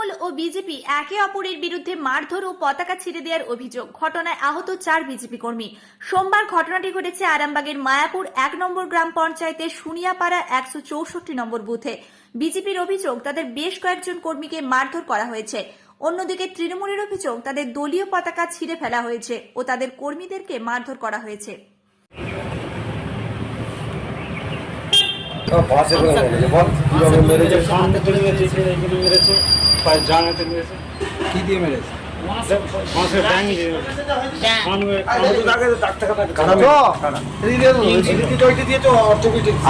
তৃণমূল ও BJP একে অপরের বিরুদ্ধে মারধর ও পতাকা ছিঁড়ে দেওয়ার অভিযোগ। ঘটনায় আহত চার বিজেপি কর্মী। সোমবার ঘটনাটি ঘটেছে আরামবাগের মায়াপুর এক নম্বর গ্রাম পঞ্চায়েতের সুনিয়াপাড়া একশো চৌষট্টি নম্বর বুথে। বিজেপির অভিযোগ তাদের বেশ কয়েকজন কর্মীকে মারধর করা হয়েছে। অন্যদিকে তৃণমূলের অভিযোগ তাদের দলীয় পতাকা ছিঁড়ে ফেলা হয়েছে ও তাদের কর্মীদেরকে মারধর করা হয়েছে। পাশে করে বল কীভাবে মেরেছে? সামনে ধরে মেরেছে এখানে মেরেছে। পায়ে জানাতে মেরেছে কি দিয়ে মেরেছে? পাশে ব্যাং দিয়ে।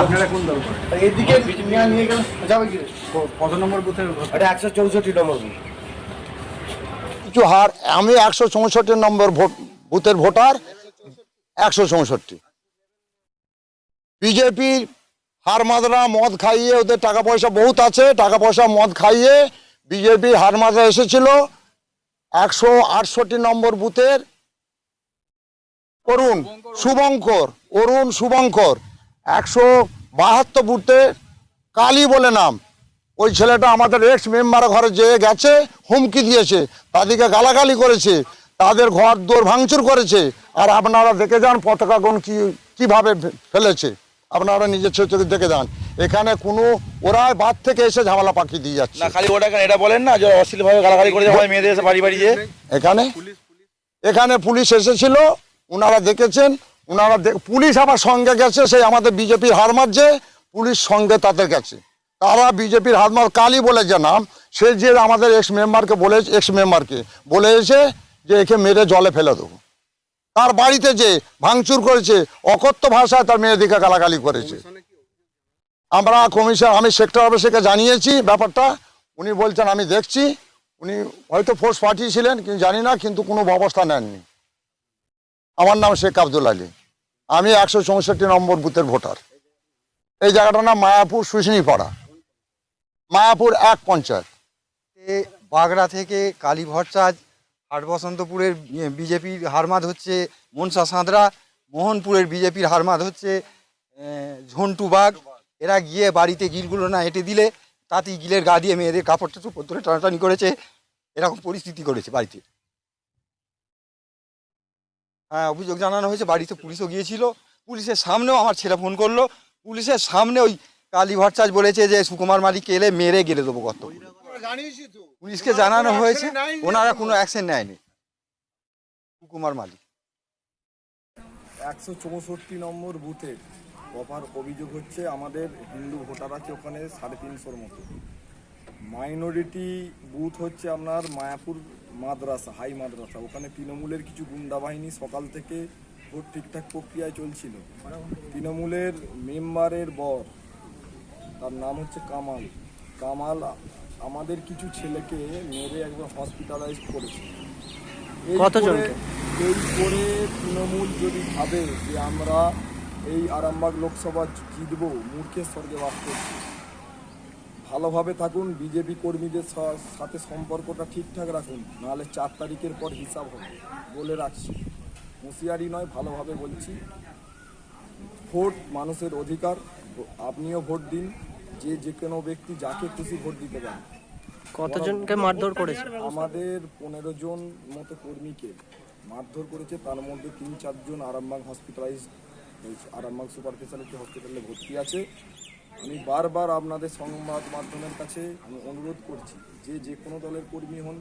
আপনারা কোন দল করেন? এদিকে নিয়ে গেলে যাবে কি? কত নম্বর বুথের একশো চৌষট্টি নম্বর আমি একশো চৌষট্টি নম্বর ভোট বুথের ভোটার একশো চৌষট্টি। বিজেপির হার মাদরা মদ খাইয়ে ওদের টাকা পয়সা বহুত আছে টাকা পয়সা মদ খাইয়ে বিজেপি হার মাদরা এসেছিল একশো আটষট্টি নম্বর বুথের অরুণ শুভঙ্কর অরুণ শুভঙ্কর, একশো বাহাত্তর বুথে কালী বলে নাম। ওই ছেলেটা আমাদের এক্স মেম্বার ঘরে যেয়ে গেছে, হুমকি দিয়েছে, তাদেরকে গালাগালি করেছে, তাদের ঘর দৌড় ভাঙচুর করেছে, আর আপনারা দেখে যান পতাকাগণ কি কীভাবে ফেলেছে। আপনারা নিজের চোখে দেখে যান। এখানে কোনো ওরা বাদ থেকে এসে ঝামেলা পাখি দিয়ে যাচ্ছে। না খালি ওটা এটা বলেন না যে অশ্লীলভাবে গালাগালি করে আমাদের মেয়েদের এসে বাড়ি বাড়ি এখানে? এখানে পুলিশ এসেছিল ওনারা দেখেছেন ওনারা পুলিশ আবার সঙ্গে গেছে সেই আমাদের বিজেপির হার মারছে পুলিশ সঙ্গে তাদের গেছে। তারা বিজেপির হাত মার কালী বলে যে নাম সে যে আমাদের এক্স মেম্বারকে বলে এক্স মেম্বারকে বলে এসে যে একে মেরে জলে ফেলে দেবো। তার বাড়িতে যে ভাঙচুর করেছে অকথ্য ভাষায় তার মেয়েদিকে গালাগালি করেছে। আমরা কমিশন আমি সেক্টর অফিসকে জানিয়েছি ব্যাপারটা। উনি বলছেন, আমি দেখছি। উনি হয়তো ফোর্স পাঠিয়েছিলেন, কিন্তু জানি না, কিন্তু কোনো ব্যবস্থা নেননি। আমার নাম শেখ আব্দুল আলী। আমি একশো চৌষট্টি নম্বর বুথের ভোটার। এই জায়গাটার নাম মায়াপুর সুশনি পাড়া মায়াপুর এক পঞ্চায়েত। বাগড়া থেকে কালী ভট্টাচ হাট বসন্তপুরের বিজেপির হারমাদ হচ্ছে মনসা সাঁতরা, মোহনপুরের বিজেপির হারমাদ হচ্ছে ঝন্টু বাগ এরা গিয়ে বাড়িতে গিলগুলো না হেঁটে দিলে, তাতেই গিলের গা দিয়ে মেয়েদের কাপড়টা চুপড় ধরে টানাটানি করেছে। এরকম পরিস্থিতি করেছে বাড়িতে। হ্যাঁ অভিযোগ জানানো হয়েছে, বাড়িতে পুলিশও গিয়েছিল। পুলিশের সামনেও আমার ছেলে ফোন করল। পুলিশের সামনে ওই কালী ভট্টাচ বলেছে যে, সুকুমার মালিককে এলে মেরে গেলে দেবো কত পুলিশকে জানানো হয়েছে, ওনারা কোনো অ্যাকশন নেয়নি। সুকুমার মালিক। একশো চৌষট্টি নম্বর বুথে কপার অভিযোগ হচ্ছে আমাদের হিন্দু ভোটার আছে ওখানে সাড়ে তিনশোর মতো। মাইনরিটি বুথ হচ্ছে আপনার মায়াপুর মাদ্রাসা হাই মাদ্রাসা। ওখানে তৃণমূলের কিছু গুন্ডা বাহিনী সকাল থেকে ভোট ঠিকঠাক প্রক্রিয়ায় চলছিল। তৃণমূলের মেম্বারের বর তার নাম হচ্ছে কামাল। কামাল আমাদের কিছু ছেলেকে মেরে একবার হসপিটালাইজ করেছে। এই করে- তৃণমূল যদি ভাবে যে আমরা এই আরামবাগ লোকসভা জিতবো মূর্খের স্বর্গে বাস করছি। ভালোভাবে থাকুন বিজেপি কর্মীদের সাথে সম্পর্কটা ঠিকঠাক রাখুন নাহলে চার তারিখের পর হিসাব হবে বলে রাখছি। হুঁশিয়ারি নয় ভালোভাবে বলছি। ভোট মানুষের অধিকার আপনিও ভোট দিন যে যে কোনো ব্যক্তি যাকে খুশি ভোট দিতে পারেন কতজনকে মারধর করেছে? আমাদের পনেরো জন মতো কর্মীকে মারধর করেছে তার মধ্যে তিন চারজন আরামবাগ হসপিটালাইজ হয়েছে আরামবাগ সুপার স্পেশালিটি হসপিটালে ভর্তি আছে। আমি বারবার আপনাদের সংবাদ মাধ্যমের কাছে আমি অনুরোধ করছি যে যে কোনো দলের কর্মী হন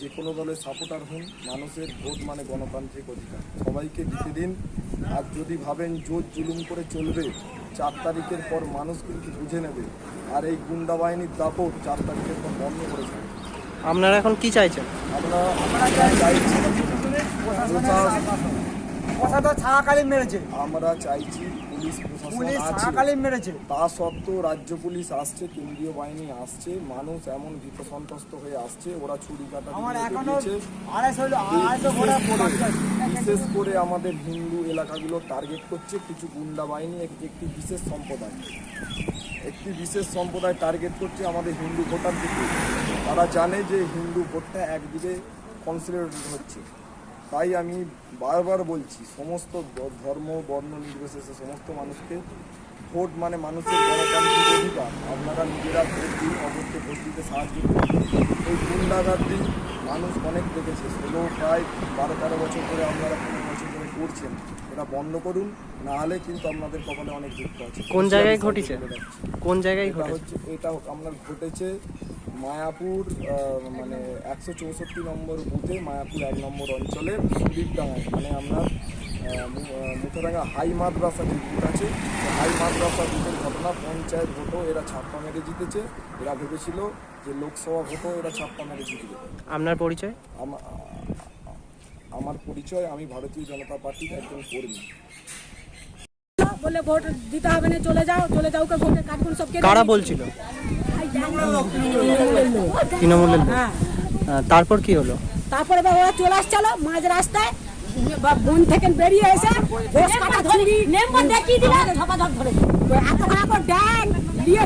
যে কোনো দলের সাপোর্টার হন মানুষের ভোট মানে গণতান্ত্রিক অধিকার। সবাইকে দিতে দিন আর যদি ভাবেন জোর জুলুম করে চলবে চার তারিখের পর মানুষ কিন্তু বুঝে নেবে আর এই গুন্ডা বাহিনীর দাপট চার তারিখের পর বন্ধ করে ছাড়বে। আপনারা এখন কি চাইছেন? আমরা চাইছি কথাটা ছাড়াকালীন মেরেছে। আমরা চাইছি পুলিশ পুলিশ আছে। মেরেছে। তা সত্ত্বেও রাজ্য পুলিশ আসছে কেন্দ্রীয় বাহিনী আসছে মানুষ এমন ভীত সন্ত্রস্ত হয়ে আসছে ওরা কাটা আমার এখনও আড়াইশো আড়াইশো বিশেষ করে আমাদের হিন্দু এলাকাগুলো টার্গেট করছে কিছু গুন্ডা বাহিনী এক- একটি বিশেষ সম্প্রদায়। একটি বিশেষ সম্প্রদায় টার্গেট করছে আমাদের হিন্দু ভোটারদেরকে। তারা জানে যে হিন্দু ভোটটা একদিকে কনসিডারেটেড হচ্ছে। তাই আমি বারবার বলছি সমস্ত ধর্ম বর্ণ নির্বিশেষে সমস্ত মানুষকে ভোট মানে মানুষের গণতান্ত্রিক অধিকার। আপনারা নিজেরা ভোট দিন অপরকে ভোট দিতে সাহায্য করুন। এই গুন্ডাগার্দি মানুষ অনেক দেখেছে। ষোলো প্রায় বারো তেরো বছর ধরে আপনারা পনেরো বছর ধরে করছেন। এটা বন্ধ করুন না হলে কিন্তু আপনাদের কপালে অনেক দুঃখ আছে। কোন জায়গায় ঘটেছে? কোন জায়গায় এটা হচ্ছে এটা আপনার ঘটেছে মায়াপুর মানে একশো চৌষট্টি নম্বর বুথে মায়াপুর এক নম্বর অঞ্চলের বীরডাঙ্গায় মানে আপনার আহ, মুথাডাঙ্গা হাই মাদ্রাসা যে বুথ আছে হাই মাদ্রাসা বুথের ঘটনা পঞ্চায়েত ভোটও এরা ছাপ্পা মেরে জিতেছে। এরা ভেবেছিল যে লোকসভা ভোটও এরা ছাপ্পা মেরে জিতবে। আপনার পরিচয়? আমার পরিচয় আমি ভারতীয় জনতা পার্টির একজন কর্মী। বলে ভোট দিতে হবে না চলে যাও চলে যাও কে ভোটের কার্ডগুলো সব কারা বলছিল? তৃণমূলের। হ্যাঁ। তারপর কি হলো? তারপরে এবার ওরা চলে আসছিল মাঝ রাস্তায়। বন থেকে বেরিয়ে এসে ঘোষ কাটা ছুরি নেম্বর দেখিয়ে দিলে ধপাধপ ধরে। এত ড্যাং দিয়ে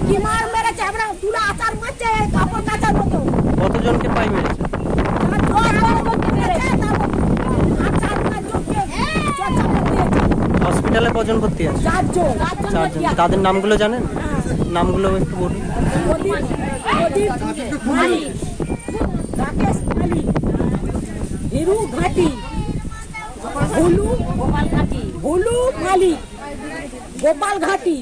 মেরেছে আমরা তুলে আচার মারছে কাপড় কাচার মতো। কতজনকে পাই মেরেছে? হসপিটালে কজন ভর্তি আছে? চারজন। চারজন। তাদের নামগুলো জানেন? নামগুলো একটু বলুন। প্রদীপ প্রদীপ মালিক রাকেশ মালিক হিরু ঘাটি ভুলু গোপাল ঘাটি ভুলু মালিক গোপাল ঘাটি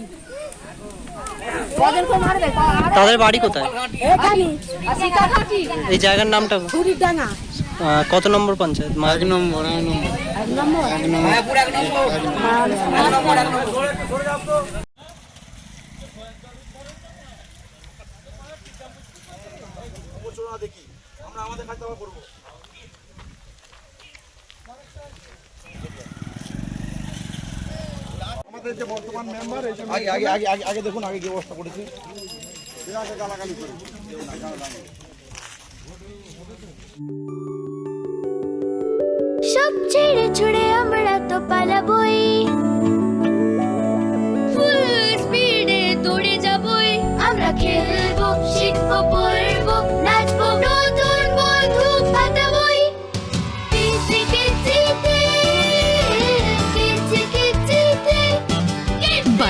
তাদের বাড়ি কোথায় এই জায়গার নামটা কত নম্বর? পঞ্চায়েত মা- এক নম্বর। আগে আগে আগে আগে আগে দেখুন আগে কি অবস্থা করেছে। সব ছেড়ে ছুড়ে আমরা তো পালাবই। ফুল স্পিডে দৌড়ে যাবই। আমরা খেলব শিখব পড়ব